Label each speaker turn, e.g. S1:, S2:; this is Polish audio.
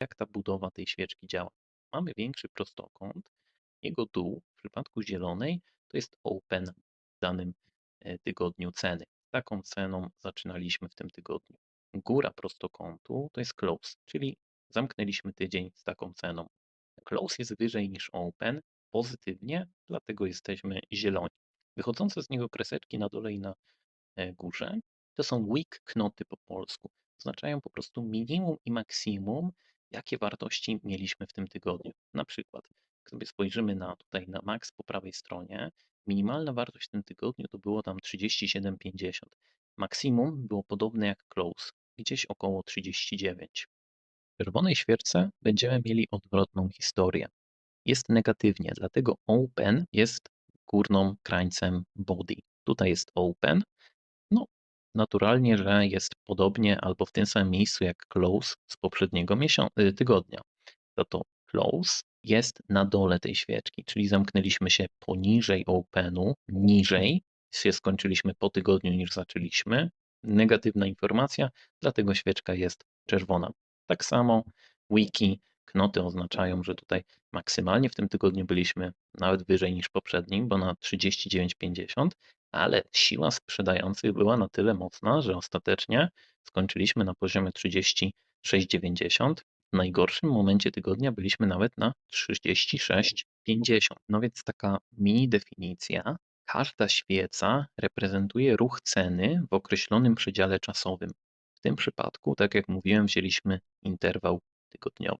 S1: jak ta budowa tej świeczki działa. Mamy większy prostokąt, jego dół w przypadku zielonej to jest open w danym e, tygodniu ceny. Taką ceną zaczynaliśmy w tym tygodniu. Góra prostokątu to jest close, czyli zamknęliśmy tydzień z taką ceną. Close jest wyżej niż open, pozytywnie, dlatego jesteśmy zieloni. Wychodzące z niego kreseczki na dole i na e, górze to są weak knoty po polsku. Oznaczają po prostu minimum i maksimum, jakie wartości mieliśmy w tym tygodniu. Na przykład, jak spojrzymy na tutaj na max po prawej stronie, minimalna wartość w tym tygodniu to było tam 37,50. Maksimum było podobne jak close, gdzieś około 39. W czerwonej świerce będziemy mieli odwrotną historię. Jest negatywnie, dlatego open jest górną krańcem body. Tutaj jest open. No, naturalnie, że jest podobnie albo w tym samym miejscu jak close z poprzedniego miesiąca, tygodnia. Za to close jest na dole tej świeczki, czyli zamknęliśmy się poniżej openu, niżej się skończyliśmy po tygodniu niż zaczęliśmy. Negatywna informacja, dlatego świeczka jest czerwona. Tak samo wiki, knoty oznaczają, że tutaj maksymalnie w tym tygodniu byliśmy nawet wyżej niż poprzednim, bo na 39,50, ale siła sprzedających była na tyle mocna, że ostatecznie skończyliśmy na poziomie 36,90. W najgorszym momencie tygodnia byliśmy nawet na 36,50. No więc taka mini definicja. Każda świeca reprezentuje ruch ceny w określonym przedziale czasowym. W tym przypadku, tak jak mówiłem, wzięliśmy interwał tygodniowy.